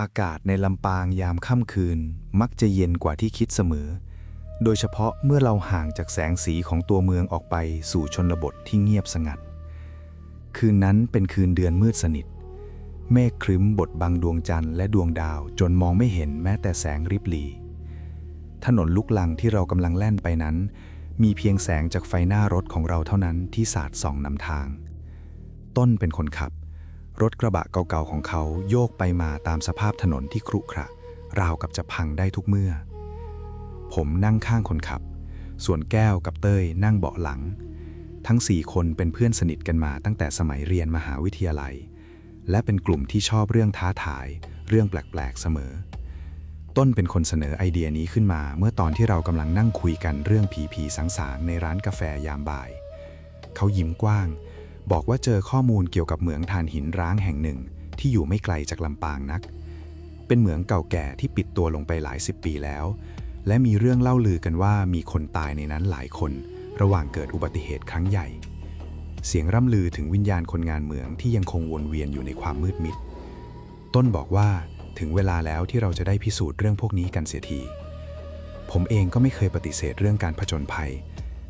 อากาศในลำปางยามค่ำคืนมักจะเย็นกว่าที่คิดเสมอ โดยเฉพาะเมื่อเราห่างจากแสงสีของตัวเมืองออกไปสู่ชนบทที่เงียบสงัด คืนนั้นเป็นคืนเดือนมืดสนิท เมฆครึ้มบดบังดวงจันทร์และดวงดาวจนมองไม่เห็นแม้แต่แสงริบหรี่ถนนลูกลังที่เรากำลังแล่นไปนั้น มีเพียงแสงจากไฟหน้ารถของเราเท่านั้นที่สาดส่องนำทาง ต้นเป็นคนขับ รถกระบะเก่าๆของเขาโยกไปมาตามสภาพถนนที่ครุขระราวกับจะพังได้ทุกเมื่อ ผมนั่งข้างคนขับ ส่วนแก้วกับเต้ยนั่งเบาะหลัง ทั้งสี่คนเป็นเพื่อนสนิทกันมาตั้งแต่สมัยเรียนมหาวิทยาลัย และเป็นกลุ่มที่ชอบเรื่องท้าทาย เรื่องแปลกๆเสมอ ต้นเป็นคนเสนอไอเดียนี้ขึ้นมา เมื่อตอนที่เรากำลังนั่งคุยกันเรื่องผีผีๆสางๆในร้านกาแฟยามบ่าย เขายิ้มกว้าง บอกว่าเจอข้อมูลเกี่ยวกับเหมืองถ่านหินร้างแห่งหนึ่ง ที่อยู่ไม่ไกลจากลำปางนัก เป็นเหมืองเก่าแก่ที่ปิดตัวลงไปหลายสิบปีแล้ว และมีเรื่องเล่าลือกันว่ามีคนตายในนั้นหลายคน ระหว่างเกิดอุบัติเหตุครั้งใหญ่ เสียงร่ำลือถึงวิญญาณคนงานเหมืองที่ยังคงวนเวียนอยู่ในความมืดมิด ต้นบอกว่าถึงเวลาแล้วที่เราจะได้พิสูจน์เรื่องพวกนี้กันเสียที ผมเองก็ไม่เคยปฏิเสธเรื่องการผจญภัย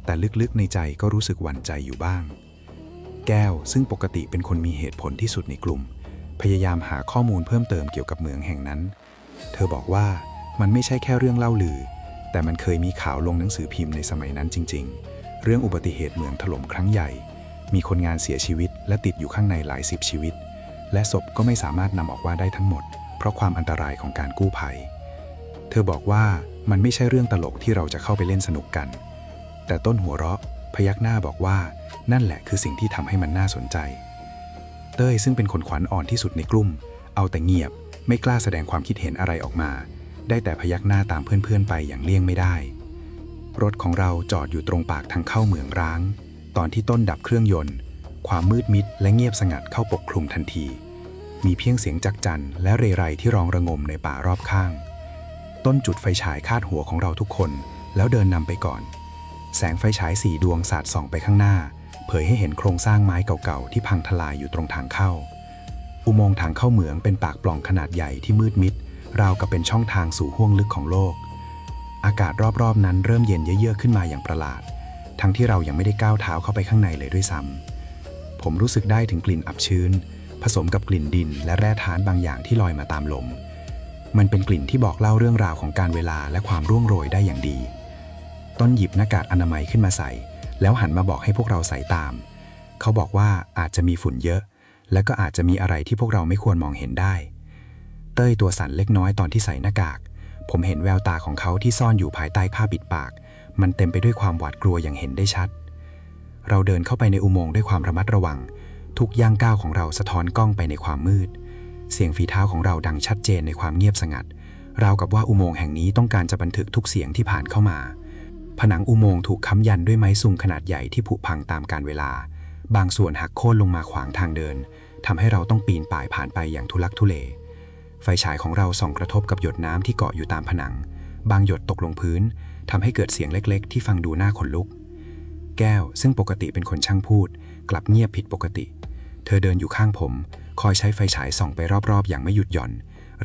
แต่ลึกๆในใจก็รู้สึกหวั่นใจอยู่บ้าง แก้ว ซึ่งปกติเป็นคนมีเหตุผลที่สุดในกลุ่ม พยายามหาข้อมูลเพิ่มเติมเกี่ยวกับเมืองแห่งนั้น เธอบอกว่ามันไม่ใช่แค่เรื่องเล่าลือ แต่มันเคยมีข่าวลงหนังสือพิมพ์ในสมัยนั้นจริง ๆ เรื่องอุบัติเหตุเหมืองถล่มครั้งใหญ่ มีคนงานเสียชีวิต และติดอยู่ข้างในหลายสิบชีวิต และศพก็ไม่สามารถนำออกมาได้ทั้งหมด เพราะความอันตรายของการกู้ภัย เธอบอกว่ามันไม่ใช่เรื่องตลกที่เราจะเข้าไปเล่นสนุกกัน แต่ต้นหัวเราะ พยักหน้าบอกว่า นั่นแหละคือสิ่งที่ทำให้มันน่าสนใจ เต้ยซึ่งเป็นคนขวัญอ่อนที่สุดในกลุ่ม เอาแต่เงียบ ไม่กล้าแสดงความคิดเห็นอะไรออกมา ได้แต่พยักหน้าตามเพื่อนๆไปอย่างเลี่ยงไม่ได้ รถของเราจอดอยู่ตรงปากทางเข้าเหมืองร้าง ตอนที่ต้นดับเครื่องยนต์ ความมืดมิดและเงียบสงัดเข้าปกคลุมทันที มีเพียงเสียงจักจันและเรไรที่ร้องระงมในป่ารอบข้าง ต้นจุดไฟฉายคาดหัวของเราทุกคน แล้วเดินนำไปก่อน แสงไฟฉายสี่ดวงสาดส่องไปข้างหน้า เผยให้เห็นโครงสร้างไม้เก่าๆ ที่พังทลายอยู่ตรงทางเข้า อุโมงค์ทางเข้าเหมืองเป็นปากปล่องขนาดใหญ่ที่มืดมิด ราวกับเป็นช่องทางสู่ห้วงลึกของโลก อากาศรอบๆนั้นเริ่มเย็นเยือกขึ้นมาอย่างประหลาด ทั้งที่เรายังไม่ได้ก้าวเท้าเข้าไปข้างในเลยด้วยซ้ำผมรู้สึกได้ถึงกลิ่นอับชื้น ผสมกับกลิ่นดินและแร่ธาตุบางอย่างที่ลอยมาตามลม มันเป็นกลิ่นที่บอกเล่าเรื่องราวของการเวลาและความร่วงโรยได้อย่างดี ต้นหยิบหน้ากากอนามัยขึ้นมาใส่ แล้วหันมาบอกให้พวกเราใส่ตาม เขาบอกว่าอาจจะมีฝุ่นเยอะ และก็อาจจะมีอะไรที่พวกเราไม่ควรมองเห็นได้ เต้ยตัวสั่นเล็กน้อยตอนที่ใส่หน้ากาก ผมเห็นแววตาของเขาที่ซ่อนอยู่ภายใต้ผ้าปิดปาก มันเต็มไปด้วยความหวาดกลัวอย่างเห็นได้ชัด เราเดินเข้าไปในอุโมงค์ด้วยความระมัดระวัง ทุกย่างก้าวของเราสะท้อนกล้องไปในความมืด เสียงฝีเท้าของเราดังชัดเจนในความเงียบสงัด ราวกับว่าอุโมงค์แห่งนี้ต้องการจะบันทึกทุกเสียงที่ผ่านเข้ามา ผนังอุโมงค์ถูกค้ำยันด้วยไม้ซุงขนาดใหญ่ที่ผุพังตามกาลเวลา บางส่วนหักโค่นลงมาขวางทางเดินทำให้เราต้องปีนป่ายผ่านไปอย่างทุลักทุเล ไฟฉายของเราส่องกระทบกับหยดน้ำที่เกาะอยู่ตามผนัง บางหยดตกลงพื้นทำให้เกิดเสียงเล็ก ๆ ที่ฟังดูน่าขนลุก แก้ว ซึ่งปกติเป็นคนช่างพูด กลับเงียบผิดปกติ เธอเดินอยู่ข้างผม คอยใช้ไฟฉายส่องไปรอบๆ อย่างไม่หยุดหย่อน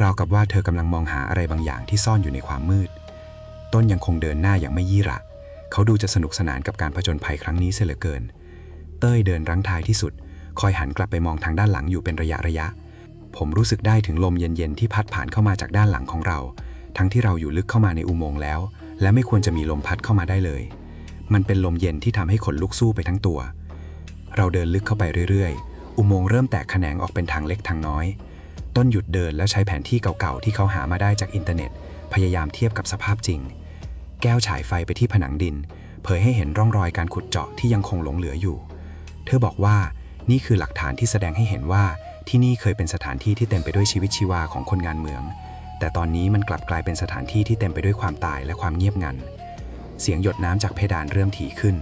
ราวกับว่าเธอกำลังมองหาอะไรบางอย่างที่ซ่อนอยู่ในความมืด ต้นยังคงเดินหน้าอย่างไม่ยี่ระ เขาดูจะสนุกสนานกับการผจญภัยครั้งนี้เสียเหลือเกิน เต้ยเดินรั้งท้ายที่สุด คอยหันกลับไปมองทางด้านหลังอยู่เป็นระยะระยะ ผมรู้สึกได้ถึงลมเย็นๆที่พัดผ่านเข้ามาจากด้านหลังของเรา ทั้งที่เราอยู่ลึกเข้ามาในอุโมงค์แล้ว และไม่ควรจะมีลมพัดเข้ามาได้เลย มันเป็นลมเย็นที่ทำให้ขนลุกสู้ไปทั้งตัว เราเดินลึกเข้าไปเรื่อยๆ อุโมงค์เริ่มแตกแขนงออกเป็นทางเล็กทางน้อย ต้นหยุดเดินแล้วใช้แผนที่เก่าๆที่เขาหามาได้จากอินเทอร์เน็ต พยายามเทียบกับสภาพจริง แก้วฉายไฟไปที่ผนังดิน เผยให้เห็นร่องรอยการขุดเจาะที่ยังคงหลงเหลืออยู่ เธอบอกว่านี่คือหลักฐานที่แสดงให้เห็นว่าที่นี่เคยเป็นสถานที่ที่เต็มไปด้วยชีวิตชีวาของคนงานเมือง แต่ตอนนี้มันกลับกลายเป็นสถานที่ที่เต็มไปด้วยความตายและความเงียบงัน เสียงหยดน้ำจากเพดานเริ่มถี่ขึ้น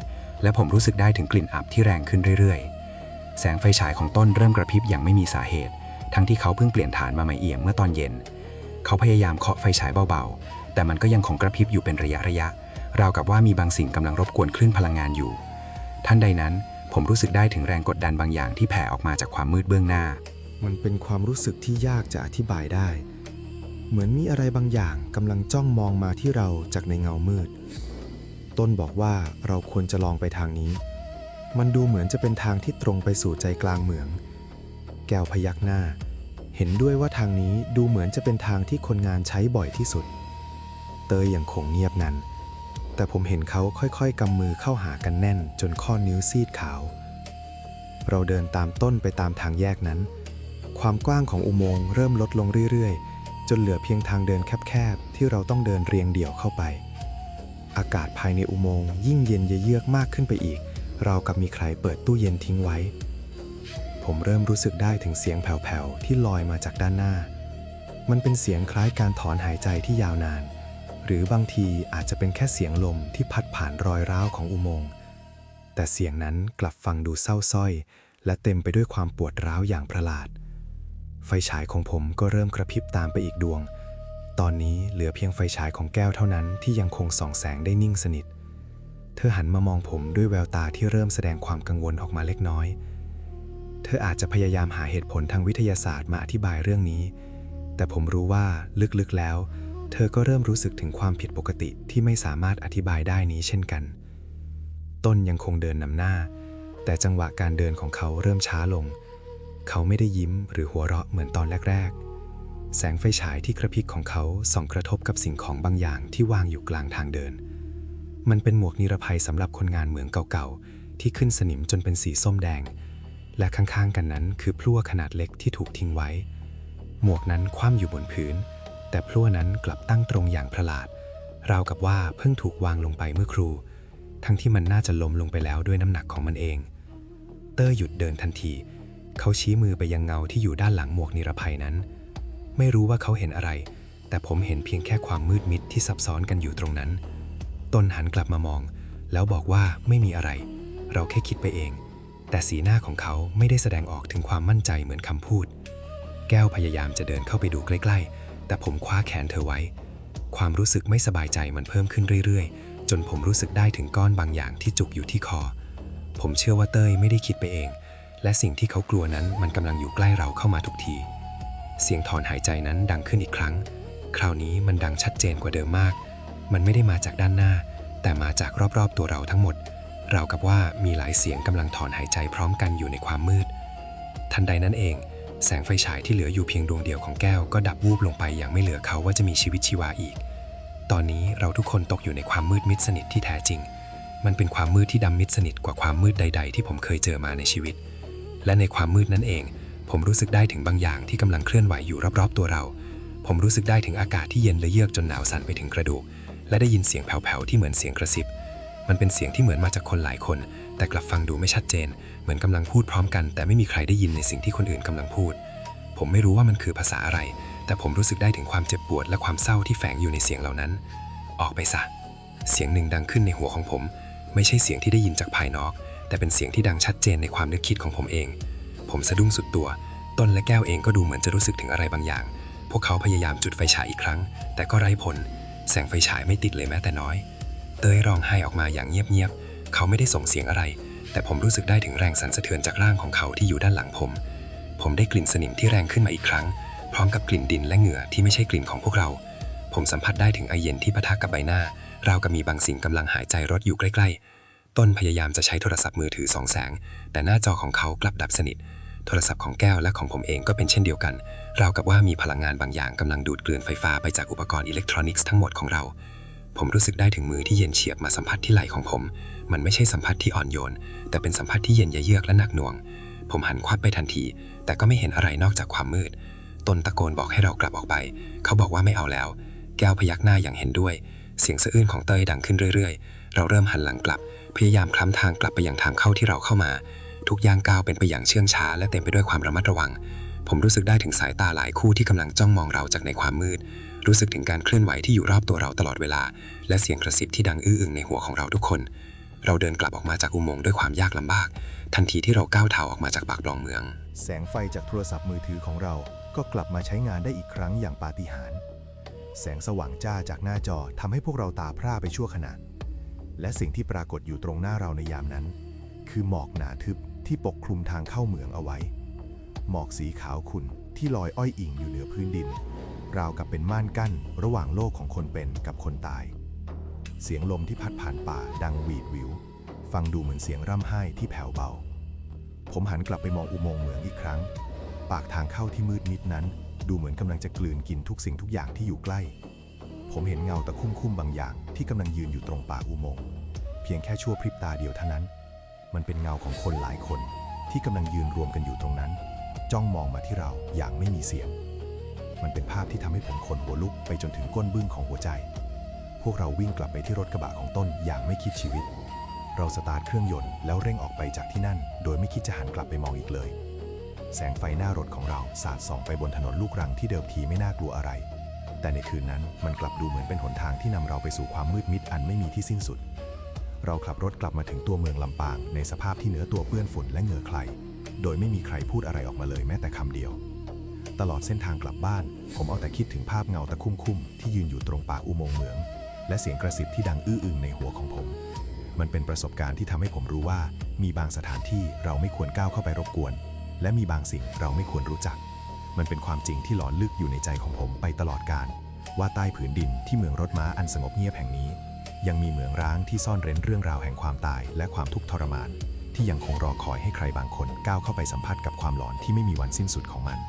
และผมรู้สึกได้ถึงกลิ่นอับที่แรงขึ้นเรื่อยๆ แสงไฟฉายของต้นเริ่มกระพริบอย่างไม่มีสาเหตุ ทั้งที่เขาเพิ่งเปลี่ยนฐานมาใหม่เอี่ยมเมื่อตอนเย็น เขาพยายามเคาะไฟฉายเบาๆ แต่มันก็ยังคงกระพริบอยู่เป็นระยะระยะ ราวกับว่ามีบางสิ่งกำลังรบกวนคลื่นพลังงานอยู่ ท่านใดนั้นผมรู้สึกได้ถึงแรงกดดันบางอย่างที่แผ่ออกมาจากความมืดเบื้องหน้า มันเป็นความรู้สึกที่ยากจะอธิบายได้ เหมือนมีอะไรบางอย่างกำลังจ้องมองมาที่เราจากในเงามืด ต้นบอกว่าเราควรจะลองไปทางนี้ มันดูเหมือนจะเป็นทางที่ตรงไปสู่ใจกลางเหมือง แก้วพยักหน้า เห็นด้วยว่าทางนี้ดูเหมือนจะเป็นทางที่คนงานใช้บ่อยที่สุด เตยอยังคงเงียบงันแต่ผมเห็นเขาค่อยๆกำมือเข้าหากันแน่นจนข้อนิ้วซีดขาว เราเดินตามต้นไปตามทางแยกนั้น ความกว้างของอุโมงค์เริ่มลดลงเรื่อยๆ จนเหลือเพียงทางเดินแคบๆ ที่เราต้องเดินเรียงเดี่ยวเข้าไป อากาศภายในอุโมงค์ยิ่งเย็นเยือกมากขึ้นไปอีก เรากับมีใครเปิดตู้เย็นทิ้งไว้ ผมเริ่มรู้สึกได้ถึงเสียงแผ่วๆที่ลอยมาจากด้านหน้ามันเป็นเสียงคล้ายการถอนหายใจที่ยาวนาน หรือบางทีอาจจะเป็นแค่เสียงลมที่พัดผ่านรอยร้าวของอุโมงค์ แต่เสียงนั้นกลับฟังดูเศร้าสร้อย และเต็มไปด้วยความปวดร้าวอย่างประหลาด ไฟฉายของผมก็เริ่มกระพริบตามไปอีกดวง ตอนนี้เหลือเพียงไฟฉายของแก้วเท่านั้นที่ยังคงส่องแสงได้นิ่งสนิท เธอหันมามองผมด้วยแววตาที่เริ่มแสดงความกังวลออกมาเล็กน้อย เธออาจจะพยายามหาเหตุผลทางวิทยาศาสตร์มาอธิบายเรื่องนี้ แต่ผมรู้ว่าลึกๆแล้วเธอก็เริ่มรู้สึกถึงความผิดปกติที่ไม่สามารถอธิบายได้นี้เช่นกัน ต้นยังคงเดินนำหน้า แต่จังหวะการเดินของเขาเริ่มช้าลง เขาไม่ได้ยิ้มหรือหัวเราะเหมือนตอนแรก ๆ แสงไฟฉายที่กระพริบของเขาส่องกระทบกับสิ่งของบางอย่างที่วางอยู่กลางทางเดิน มันเป็นหมวกนิรภัยสำหรับคนงานเหมืองเก่าๆ ที่ขึ้นสนิมจนเป็นสีส้มแดง และข้างๆกันนั้นคือพลั่วขนาดเล็กที่ถูกทิ้งไว้ หมวกนั้นคว่ำอยู่บนพื้น แต่พลั่วนั้นกลับตั้งตรงอย่างประหลาด ราวกับว่าเพิ่งถูกวางลงไปเมื่อครู ทั้งที่มันน่าจะล้มลงไปแล้วด้วยน้ำหนักของมันเอง เตอร์หยุดเดินทันที เขาชี้มือไปยังเงาที่อยู่ด้านหลังหมวกนิรภัยนั้น ไม่รู้ว่าเขาเห็นอะไร แต่ผมเห็นเพียงแค่ความมืดมิดที่ซับซ้อนกันอยู่ตรงนั้น ตนหันกลับมามอง แล้วบอกว่าไม่มีอะไร เราแค่คิดไปเอง แต่สีหน้าของเขาไม่ได้แสดงออกถึงความมั่นใจเหมือนคำพูด แก้วพยายามจะเดินเข้าไปดูใกล้ ๆ แต่ผมคว้าแขนเธอไว้ ความรู้สึกไม่สบายใจมันเพิ่มขึ้นเรื่อยๆ จนผมรู้สึกได้ถึงก้อนบางอย่างที่จุกอยู่ที่คอ ผมเชื่อว่าเต้ยไม่ได้คิดไปเอง และสิ่งที่เขากลัวนั้นมันกำลังอยู่ใกล้เราเข้ามาทุกที เสียงถอนหายใจนั้นดังขึ้นอีกครั้ง คราวนี้มันดังชัดเจนกว่าเดิมมาก มันไม่ได้มาจากด้านหน้า แต่มาจากรอบๆตัวเราทั้งหมด เรากับว่ามีหลายเสียงกำลังถอนหายใจพร้อมกันอยู่ในความมืด ทันใดนั้นเอง แสงไฟฉายที่เหลืออยู่เพียงดวงเดียวของแก้วก็ดับวูบลงไปอย่างไม่เหลือเขาว่าจะมีชีวิตชีวาอีก ตอนนี้เราทุกคนตกอยู่ในความมืดมิดสนิทที่แท้จริง มันเป็นความมืดที่ดำมิดสนิทกว่าความมืดใด ๆ ที่ผมเคยเจอมาในชีวิต และในความมืดนั้นเอง ผมรู้สึกได้ถึงบางอย่างที่กำลังเคลื่อนไหวอยู่รอบๆตัวเรา ผมรู้สึกได้ถึงอากาศที่เย็นและเยือกจนหนาวสั่นไปถึงกระดูก และได้ยินเสียงแผ่วๆที่เหมือนเสียงกระซิบ มันเป็นเสียงที่เหมือนมาจากคนหลายคน แต่กลับฟังดูไม่ชัดเจน เหมือนกำลังพูดพร้อมกัน แต่ไม่มีใครได้ยินในสิ่งที่คนอื่นกำลังพูด ผมไม่รู้ว่ามันคือภาษาอะไร แต่ผมรู้สึกได้ถึงความเจ็บปวดและความเศร้าที่แฝงอยู่ในเสียงเหล่านั้น ออกไปซะ เสียงหนึ่งดังขึ้นในหัวของผม ไม่ใช่เสียงที่ได้ยินจากภายนอก แต่เป็นเสียงที่ดังชัดเจนในความนึกคิดของผมเอง ผมสะดุ้งสุดตัว ต้นและแก้วเองก็ดูเหมือนจะรู้สึกถึงอะไรบางอย่าง พวกเขาพยายามจุดไฟฉายอีกครั้ง แต่ก็ไร้ผล แสงไฟฉายไม่ติดเลยแม้แต่น้อย เตยร้องไห้ออกมาอย่างเงียบๆ เขาไม่ได้ส่งเสียงอะไร แต่ผมรู้สึกได้ถึงแรงสั่นสะเทือนจากร่างของเขาที่อยู่ด้านหลังผม ผมได้กลิ่นสนิมที่แรงขึ้นมาอีกครั้ง พร้อมกับกลิ่นดินและเหงื่อที่ไม่ใช่กลิ่นของพวกเรา ผมสัมผัสได้ถึงไอเย็นที่ปะทะกับใบหน้าราวกับมีบางสิ่งกำลังหายใจรถอยู่ใกล้ ๆ ต้นพยายามจะใช้โทรศัพท์มือถือสองแสง แต่หน้าจอของเขากลับดับสนิท โทรศัพท์ของแก้วและของผมเองก็เป็นเช่นเดียวกัน ราวกับว่ามีพลังงานบางอย่างกำลังดูดกลืนไฟฟ้าไปจากอุปกรณ์อิเล็กทรอนิกส์ทั้งหมดของเรา ผมรู้สึกได้ถึงมือที่เย็นเฉียบมาสัมผัสที่ไหล่ของผม มันไม่ใช่สัมผัสที่อ่อนโยน แต่เป็นสัมผัสที่เย็นเยือกและหนักหน่วง ผมหันควับไปทันที แต่ก็ไม่เห็นอะไรนอกจากความมืด ตนตะโกนบอกให้เรากลับออกไป เขาบอกว่าไม่เอาแล้ว แก้วพยักหน้าอย่างเห็นด้วย เสียงสะอื้นของเตยดังขึ้นเรื่อยๆ เราเริ่มหันหลังกลับ พยายามคล้ำทางกลับไปยังทางเข้าที่เราเข้ามา ทุกย่างก้าวเป็นไปอย่างเชื่องช้า และเต็มไปด้วยความระมัดระวัง ผมรู้สึกได้ถึงสายตาหลายคู่ที่กำลังจ้องมองเราจากในความมืด รู้สึกถึงการเคลื่อนไหวที่อยู่รอบตัวเราตลอดเวลา และเสียงกระซิบที่ดังอื้ออึงในหัวของเราทุกคน เราเดินกลับออกมาจากอุโมงค์ด้วยความยากลำบาก ทันทีที่เราก้าวเท้าออกมาจากปากดองเมือง แสงไฟจากโทรศัพท์มือถือของเรา ก็กลับมาใช้งานได้อีกครั้งอย่างปาฏิหาริย์แสงสว่างจ้าจากหน้าจอทำให้พวกเราตาพร่าไปชั่วขณะ และสิ่งที่ปรากฏอยู่ตรงหน้าเราในยามนั้น คือหมอกหนาทึบที่ปกคลุมทางเข้าเมืองเอาไว้ หมอกสีขาวขุ่นที่ลอยอ้อยอิงอยู่เหนือพื้นดิน ราวกับเป็นม่านกั้นระหว่างโลกของคนเป็นกับคนตาย เสียงลมที่พัดผ่านป่าดังหวีดหวิว ฟังดูเหมือนเสียงร่ำไห้ที่แผ่วเบา ผมหันกลับไปมองอุโมงค์เหมืองอีกครั้ง ปากทางเข้าที่มืดมิดนั้น ดูเหมือนกำลังจะกลืนกินทุกสิ่งทุกอย่างที่อยู่ใกล้ ผมเห็นเงาตะคุ่มคุ่มๆบางอย่างที่กำลังยืนอยู่ตรงปากอุโมงค์เพียงแค่ชั่วพริบตาเดียวเท่านั้น มันเป็นเงาของคนหลายคนที่กำลังยืนรวมกันอยู่ตรงนั้น จ้องมองมาที่เราอย่างไม่มีเสียง มันเป็นภาพที่ทำให้ผมขนหัวลุกไปจนถึงก้นบึ้งของหัวใจ พวกเราวิ่งกลับไปที่รถกระบะของต้นอย่างไม่คิดชีวิต เราสตาร์ทเครื่องยนต์แล้วเร่งออกไปจากที่นั่น โดยไม่คิดจะหันกลับไปมองอีกเลย แสงไฟหน้ารถของเราสาดส่องไปบนถนนลูกรังที่เดิมทีไม่น่ากลัวอะไร แต่ในคืนนั้นมันกลับดูเหมือนเป็นหนทางที่นำเราไปสู่ความมืดมิดอันไม่มีที่สิ้นสุด เราขับรถกลับมาถึงตัวเมืองลำปาง ในสภาพที่เนื้อตัวเปื้อนฝุ่นและเหงื่อใคร โดยไม่มีใครพูดอะไรออกมาเลยแม้แต่คำเดียว ตลอดเส้นทางกลับบ้าน ผมเอาแต่คิดถึงภาพเงาตะคุ่มๆที่ยืนอยู่ตรงปากอุโมงค์เหมือง และเสียงกระซิบที่ดังอื้ออึงในหัวของผม มันเป็นประสบการณ์ที่ทำให้ผมรู้ว่า มีบางสถานที่เราไม่ควรก้าวเข้าไปรบกวน และมีบางสิ่งเราไม่ควรรู้จัก มันเป็นความจริงที่หลอนลึกอยู่ในใจของผมไปตลอดกาลว่าใต้ผืนดินที่เมืองรถม้าอันสงบเงียบแห่งนี้ ยังมีเหมืองร้างที่ซ่อนเร้นเรื่องราวแห่งความตายและความทุกข์ทรมานที่ยังคงรอคอยให้ใครบางคนก้าวเข้าไปสัมผัสกับความหลอนที่ไม่มีวันสิ้นสุดของมัน